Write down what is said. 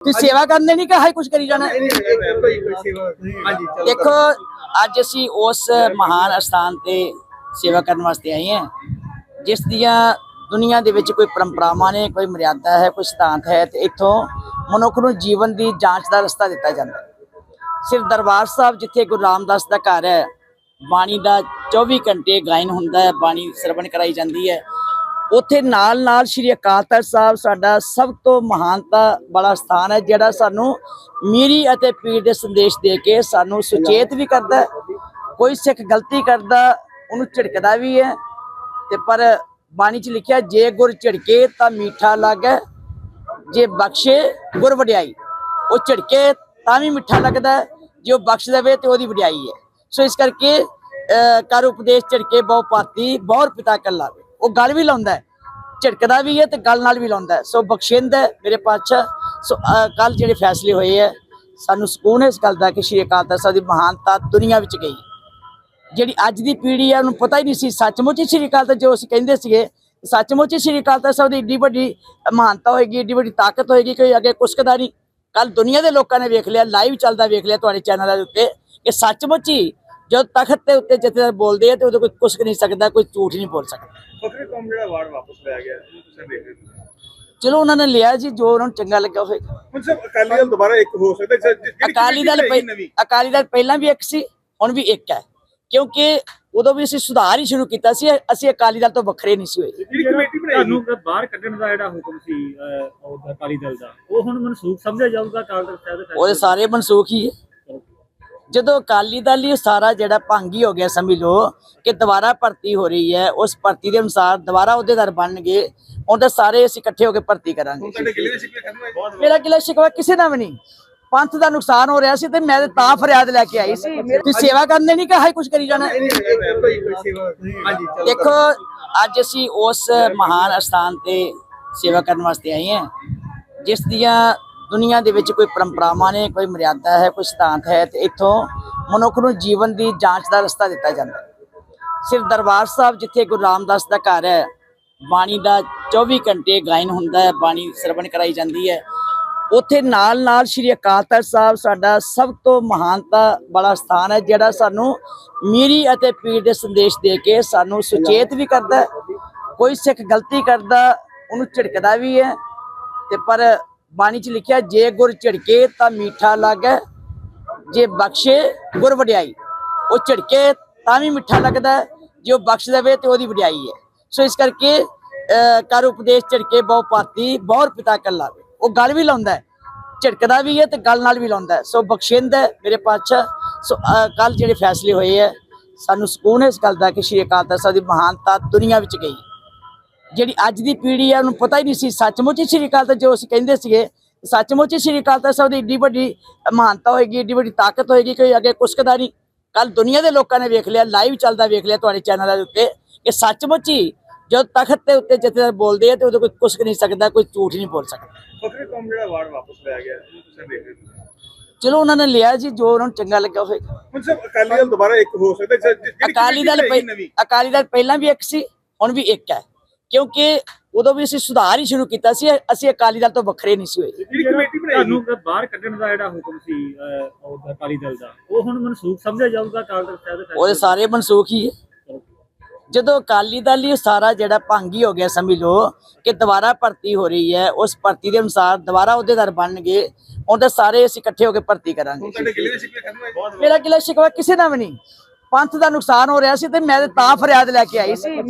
ਤੁਸੀਂ ਸੇਵਾ ਕਰਨੇ ਨਹੀਂ ਕਿ ਹਾਈ ਕੁਝ ਕਰੀ ਜਾਣਾ? ਕੋਈ ਕੋਈ ਸੇਵਾ ਹਾਂਜੀ ਚਲੋ। ਦੇਖੋ ਅੱਜ ਅਸੀਂ ਉਸ ਮਹਾਨ ਅਸਥਾਨ ਤੇ ਸੇਵਾ ਕਰਨ ਵਾਸਤੇ ਆਏ ਹਾਂ ਜਿਸ ਦੀਆਂ ਦੁਨੀਆ ਦੇ ਵਿੱਚ ਕੋਈ ਪਰੰਪਰਾਵਾਂ ਨੇ ਕੋਈ ਮਰਿਆਦਾ ਹੈ ਕੋਈ ਸਿਧਾਂਤ ਹੈ ਤੇ ਇੱਥੋਂ ਮਨੁੱਖ ਨੂੰ ਜੀਵਨ ਦੀ ਜਾਂਚ ਦਾ ਰਸਤਾ ਦਿੱਤਾ ਜਾਂਦਾ ਸਿਰ ਦਰਬਾਰ ਸਾਹਿਬ ਜਿੱਥੇ ਗੁਰੂ ਰਾਮਦਾਸ ਦਾ ਘਰ ਹੈ ਬਾਣੀ ਦਾ 24 ਘੰਟੇ ਗਾਇਨ ਹੁੰਦਾ ਹੈ ਬਾਣੀ ਸਰਵਣ ਕਰਾਈ ਜਾਂਦੀ ਹੈ। ਉੱਥੇ ਨਾਲ ਨਾਲ ਸ਼੍ਰੀ ਅਕਾਲ ਤਖਤ ਸਾਹਿਬ ਸਾਡਾ ਸਭ ਤੋਂ ਮਹਾਨਤਾ ਵਾਲਾ ਸਥਾਨ ਹੈ, ਜਿਹੜਾ ਸਾਨੂੰ ਮੀਰੀ ਅਤੇ ਪੀਰ ਦੇ ਸੰਦੇਸ਼ ਦੇ ਕੇ ਸਾਨੂੰ ਸੁਚੇਤ ਵੀ ਕਰਦਾ ਕੋਈ ਸਿੱਖ ਗਲਤੀ ਕਰਦਾ, ਉਹਨੂੰ ਝਿੜਕਦਾ ਵੀ ਹੈ। ਤੇ ਪਰ ਬਾਣੀ 'ਚ ਲਿਖਿਆ, ਜੇ ਗੁਰ ਝਿੜਕੇ ਤਾਂ ਮੀਠਾ ਲੱਗੇ, ਜੇ ਬਖਸ਼ੇ ਗੁਰ ਵਡਿਆਈ। ਉਹ ਝਿੜਕੇ ਤਾਂ ਵੀ ਮਿੱਠਾ ਲੱਗਦਾ ਜੇ ਉਹ ਬਖਸ਼ ਦੇਵੇ ਤੇ ਉਹਦੀ ਵਡਿਆਈ ਹੈ। ਸੋ ਇਸ ਕਰਕੇ ਕਰ ਉਪਦੇਸ਼ ਝਿੜਕੇ ਬਹੁ ਪਾਤੀ ਬਹੁਰ ਪਿਤਾ ਕਰ ਉਹ ਗੱਲ ਵੀ ਲਾਉਂਦਾ ਹੈ ਝਿੜਕਦਾ ਵੀ ਹੈ ਤੇ ਗੱਲ ਨਾਲ ਵੀ ਲਾਉਂਦਾ ਸੋ ਬਖਸ਼ਿੰਦ ਹੈ ਮੇਰੇ ਪਾਤਸ਼ਾਹ। ਸੋ ਕੱਲ ਜਿਹੜੇ ਫੈਸਲੇ ਹੋਏ ਹੈ, ਸਾਨੂੰ ਸਕੂਨ ਹੈ ਇਸ ਗੱਲ ਦਾ ਕਿ ਸ਼੍ਰੀ ਅਕਾਲ ਤਖਤ ਸਾਹਿਬ ਦੀ ਮਹਾਨਤਾ ਦੁਨੀਆ ਵਿੱਚ ਗਈ। ਜਿਹੜੀ ਅੱਜ ਦੀ ਪੀੜ੍ਹੀ ਹੈ, ਉਹਨੂੰ ਪਤਾ ਹੀ ਨਹੀਂ ਸੀ, ਸੱਚਮੁੱਚ ਸ਼੍ਰੀ ਅਕਾਲ ਤਖਤ ਜੋ ਅਸੀਂ ਕਹਿੰਦੇ ਸੀਗੇ, ਸੱਚਮੁੱਚ ਸ਼੍ਰੀ ਅਕਾਲ ਤਖਤ ਸਾਹਿਬ ਦੀ ਏਡੀ ਵੱਡੀ ਮਹਾਨਤਾ ਹੋਏਗੀ, ਏਡੀ ਵੱਡੀ ਤਾਕਤ ਹੋਏਗੀ ਕਿ ਅੱਗੇ ਕੁਸਕਦਾ ਨਹੀਂ। ਕੱਲ ਦੁਨੀਆ ਦੇ ਲੋਕਾਂ ਨੇ ਵੇਖ ਲਿਆ ਲਾਈਵ ਚੱਲਦਾ ਵੇਖ ਲਿਆ ਤੁਹਾਡੇ ਚੈਨਲਾਂ ਦੇ ਉੱਤੇ ਕਿ ਸੱਚਮੁੱਚ ਹੀ ਜਦੋਂ ਤਖਤ ਦੇ ਉੱਤੇ ਜਥੇਦਾਰ ਬੋਲਦੇ ਆ ਤੇ ਉਹਦੇ ਕੋਈ ਕੁਸਕ ਨਹੀਂ ਸਕਦਾ ਕੋਈ ਝੂਠ ਨਹੀਂ ਬੋਲ ਸਕਦਾ। ਫਕਰੇ ਕੌਮ ਜਿਹੜਾ ਅਵਾਰਡ ਵਾਪਸ ਲਿਆ ਗਿਆ ਤੁਸੀਂ ਦੇਖ ਰਹੇ ਹੋ। ਚਲੋ ਉਹਨਾਂ ਨੇ ਲਿਆ ਜੀ ਜੋ ਉਹਨਾਂ ਨੂੰ ਚੰਗਾ ਲੱਗਾ ਹੋਵੇਗਾ ਹੁਣ ਸਭ ਅਕਾਲੀ ਦਲ ਦੁਬਾਰਾ ਇੱਕ ਹੋ ਸਕਦਾ ਹੈ। ਜਿਹੜੀ ਅਕਾਲੀ ਦਲ ਪਹਿ- ਨਵੀਂ? ਅਕਾਲੀ ਦਲ ਪਹਿਲਾਂ ਵੀ ਇੱਕ ਸੀ ਹੁਣ ਵੀ ਇੱਕ ਹੈ। ਕਿਉਂਕਿ ਉਦੋਂ ਵੀ ਅਸੀਂ ਸੁਧਾਰ ਹੀ ਸ਼ੁਰੂ ਕੀਤਾ ਸੀ ਅਸੀਂ ਅਕਾਲੀ ਦਲ ਤੋਂ ਵੱਖਰੇ ਨਹੀਂ ਸੀ ਹੋਏ। ਜਿਹੜੀ ਕਮੇਟੀ ਬਣਾਈ ਤੁਹਾਨੂੰ ਬਾਹਰ ਕੱਢਣ ਦਾ ਜਿਹੜਾ ਹੁਕਮ ਸੀ ਅਹ, ਉਹ ਅਕਾਲੀ ਦਲ ਦਾ ਉਹ ਹੁਣ ਮਨਸੂਖ ਸਮਝਿਆ ਜਾਊਗਾ ਤਖਤ ਸਾਹਿਬ ਦੇ ਉਹਦੇ ਸਾਰੇ ਮਨਸੂਖ ਹੀ ਹੈ। ਜਦੋਂ ਅਕਾਲੀ ਦਲ ਹੀ ਸਾਰਾ ਜਿਹੜਾ ਭੰਗੀ ਹੋ ਗਿਆ ਸਮਝ ਲਓ ਕਿ ਦੁਬਾਰਾ ਭਰਤੀ ਹੋ ਰਹੀ ਹੈ ਉਸ ਭਰਤੀ ਦੇ ਅਨੁਸਾਰ ਦੁਬਾਰਾ ਅਹੁਦੇਦਾਰ ਬਣਨਗੇ ਉਹਦੇ ਸਾਰੇ ਅਸੀਂ ਇਕੱਠੇ ਹੋ ਕੇ ਭਰਤੀ ਕਰਾਂਗੇ। ਮੇਰਾ ਗਿਲਾ ਸ਼ਿਕਵਾ ਕਿਸੇ ਦਾ ਵੀ ਨਹੀਂ। ਪੰਥ ਦਾ ਨੁਕਸਾਨ ਹੋ ਰਿਹਾ ਸੀ ਤੇ ਮੈਂ ਤੇ ਤਾਂ ਫਰਿਆਦ ਲੈ ਕੇ ਆਈ ਸੀ। ਤੁਸੀਂ ਸੇਵਾ ਕਰਨੇ ਨਹੀਂ ਕਿ ਹਾਈ ਕੁਝ ਕਰੀ ਜਾਣਾ? ਦੇਖੋ ਅੱਜ ਅਸੀਂ ਉਸ ਮਹਾਨ ਅਸਥਾਨ ਤੇ ਸੇਵਾ ਕਰਨ ਵਾਸਤੇ ਆਏ ਹਾਂ। ਜਿਸ ਦੀਆਂ ਦੁਨੀਆ ਦੇ ਵਿੱਚ ਕੋਈ ਪਰੰਪਰਾਵਾਂ ਨੇ, ਕੋਈ ਮਰਿਆਦਾ ਹੈ, ਕੋਈ ਸਿਧਾਂਤ ਹੈ, ਤੇ ਇੱਥੋਂ ਮਨੁੱਖ ਨੂੰ ਜੀਵਨ ਦੀ ਜਾਂਚ ਦਾ ਰਸਤਾ ਦਿੱਤਾ ਜਾਂਦਾ ਹੈ। ਸਿਰ ਦਰਬਾਰ ਸਾਹਿਬ ਜਿੱਥੇ ਗੁਰੂ ਰਾਮਦਾਸ ਦਾ ਘਰ ਹੈ, ਬਾਣੀ ਦਾ 24 ਘੰਟੇ ਗਾਇਨ ਹੁੰਦਾ ਹੈ, ਬਾਣੀ ਸਰਵਣ ਕਰਾਈ ਜਾਂਦੀ ਹੈ। ਉੱਥੇ ਨਾਲ ਨਾਲ ਸ਼੍ਰੀ ਅਕਾਲ ਤਖਤ ਸਾਹਿਬ ਸਾਡਾ ਸਭ ਤੋਂ ਮਹਾਨਤਾ ਵਾਲਾ ਸਥਾਨ ਹੈ, ਜਿਹੜਾ ਸਾਨੂੰ ਮੀਰੀ ਅਤੇ ਪੀਰ ਦੇ ਸੰਦੇਸ਼ ਦੇ ਕੇ ਸਾਨੂੰ ਸੁਚੇਤ ਵੀ ਕਰਦਾ ਕੋਈ ਸਿੱਖ ਗਲਤੀ ਕਰਦਾ, ਉਹਨੂੰ ਝਿੜਕਦਾ ਵੀ ਹੈ, ਤੇ ਪਰ ਬਾਣੀ 'ਚ ਲਿਖਿਆ, ਜੇ ਗੁਰ ਝਿੜਕੇ ਤਾਂ ਮੀਠਾ ਲੱਗੇ, ਜੇ ਬਖਸ਼ੇ ਗੁਰ ਵਡਿਆਈ। ਉਹ ਝਿੜਕੇ ਤਾਂ ਵੀ ਮਿੱਠਾ ਲੱਗਦਾ ਜੇ ਉਹ ਬਖਸ਼ ਦੇਵੇ ਤੇ ਉਹਦੀ ਵਡਿਆਈ ਹੈ। ਸੋ ਇਸ ਕਰਕੇ ਕਰ ਉਪਦੇਸ਼ ਝਿੜਕੇ ਬਹੁ ਪਾਤੀ ਬਹੁਰ ਪਿਤਾ ਕਰ ਲਾਵੇ। ਉਹ ਗੱਲ ਵੀ ਲਾਉਂਦਾ ਹੈ, ਝਿੜਕਦਾ ਵੀ ਹੈ ਤੇ ਗੱਲ ਨਾਲ ਵੀ ਲਾਉਂਦਾ ਸੋ ਬਖਸ਼ਿੰਦ ਹੈ ਮੇਰੇ ਪਾਤਸ਼ਾਹ। ਸੋ ਕੱਲ ਜਿਹੜੇ ਫੈਸਲੇ ਹੋਏ ਹੈ, ਸਾਨੂੰ ਸਕੂਨ ਹੈ ਇਸ ਗੱਲ ਦਾ ਕਿ ਸ਼੍ਰੀ ਅਕਾਲ ਤਖਤ ਸਾਹਿਬ ਦੀ ਮਹਾਨਤਾ ਦੁਨੀਆ ਵਿੱਚ ਗਈ। ਜਿਹੜੀ ਅੱਜ ਦੀ ਪੀੜ੍ਹੀ ਹੈ ਉਹਨੂੰ ਪਤਾ ਹੀ ਨਹੀਂ ਸੀ। ਸੱਚਮੁੱਚ ਸ਼੍ਰੀ ਅਕਾਲ ਤਖਤ ਜੋ ਅਸੀਂ ਕਹਿੰਦੇ ਸੀਗੇ ਸੱਚਮੁੱਚ ਸ਼੍ਰੀ ਅਕਾਲ ਤਖਤ ਸਾਹਿਬ ਦੀ ਏਡੀ ਵੱਡੀ ਮਹਾਨਤਾ ਹੋਏਗੀ ਏਡੀ ਵੱਡੀ ਤਾਕਤ ਹੋਏਗੀ ਕਿ ਅੱਗੇ ਕੁਸਕਦਾ ਨਹੀਂ। ਕੱਲ ਦੁਨੀਆ ਦੇ ਲੋਕਾਂ ਨੇ ਵੇਖ ਲਿਆ ਲਾਈਵ ਚੱਲਦਾ ਵੇਖ ਲਿਆ ਤੁਹਾਡੇ ਚੈਨਲਾਂ ਦੇ ਉੱਤੇ ਕਿ ਸੱਚਮੁੱਚ ਹੀ ਜਦੋਂ ਤਖਤ ਦੇ ਉੱਤੇ ਜਥੇਦਾਰ ਬੋਲਦੇ ਆ ਤੇ ਉਹਦੇ ਕੋਈ ਕੁਸਕ ਨਹੀਂ ਸਕਦਾ ਕੋਈ ਝੂਠ ਨਹੀਂ ਬੋਲ ਸਕਦਾ। ਫਕਰੇ ਕੌਮ ਜਿਹੜਾ ਅਵਾਰਡ ਵਾਪਸ ਲਿਆ ਗਿਆ ਇਹਨੂੰ ਤੁਸੀਂ ਦੇਖ ਰਹੇ ਹੋ। ਚਲੋ ਉਹਨਾਂ ਨੇ ਲਿਆ ਜੀ ਜੋ ਉਹਨਾਂ ਨੂੰ ਚੰਗਾ ਲੱਗਾ ਹੋਵੇਗਾ ਹੁਣ ਸਭ ਅਕਾਲੀ ਦਲ ਦੁਬਾਰਾ ਇੱਕ ਹੋ ਸਕਦਾ ਦਲ ਅਕਾਲੀ ਦਲ ਪਹਿਲਾਂ ਵੀ ਇੱਕ ਸੀ ਹੁਣ ਵੀ ਇੱਕ ਹੈ। ਕਿਉਂਕਿ ਉਦੋਂ ਵੀ ਅਸੀਂ ਸੁਧਾਰ ਹੀ ਸ਼ੁਰੂ ਕੀਤਾ ਸੀ ਅਸੀਂ ਅਕਾਲੀ ਦਲ ਤੋਂ ਵੱਖਰੇ ਨਹੀਂ ਸੀ ਹੋਏ। ਜਿਹੜੀ ਕਮੇਟੀ ਬਣਾਈ ਤੁਹਾਨੂੰ ਕਿ ਬਾਹਰ ਕੱਢਣ ਦਾ ਜਿਹੜਾ ਹੁਕਮ ਸੀ ਅਕਾਲੀ ਦਲ ਦਾ ਉਹ ਹੁਣ ਮਨਸੂਖ ਸਮਝਿਆ ਜਾਊਗਾ ਅਕਾਲ ਤਖਤ ਸਾਹਿਬ ਦੇ ਉਹਦੇ ਸਾਰੇ ਮਨਸੂਖ ਹੀ ਹੈ। ਜਦੋਂ ਅਕਾਲੀ ਦਲ ਹੀ ਸਾਰਾ ਜਿਹੜਾ ਭੰਗੀ ਹੋ ਗਿਆ ਸਮਝ ਲਓ ਕਿ ਦੁਬਾਰਾ ਭਰਤੀ ਹੋ ਰਹੀ ਹੈ ਉਸ ਭਰਤੀ ਦੇ ਅਨੁਸਾਰ ਦੁਬਾਰਾ ਅਹੁਦੇਦਾਰ ਬਣਨਗੇ ਉਹਦੇ ਸਾਰੇ ਅਸੀਂ ਇਕੱਠੇ ਹੋ ਕੇ ਭਰਤੀ ਕਰਾਂਗੇ। ਮੇਰਾ ਗਿਲਾ ਸ਼ਿਕਵਾ ਕਿਸੇ ਦਾ ਵੀ ਨਹੀਂ। ਪੰਥ ਦਾ ਨੁਕਸਾਨ ਹੋ ਰਿਹਾ ਸੀ ਤੇ ਮੈਂ ਤਾਂ ਫਰਿਆਦ ਲੈ ਕੇ ਆਈ ਸੀ।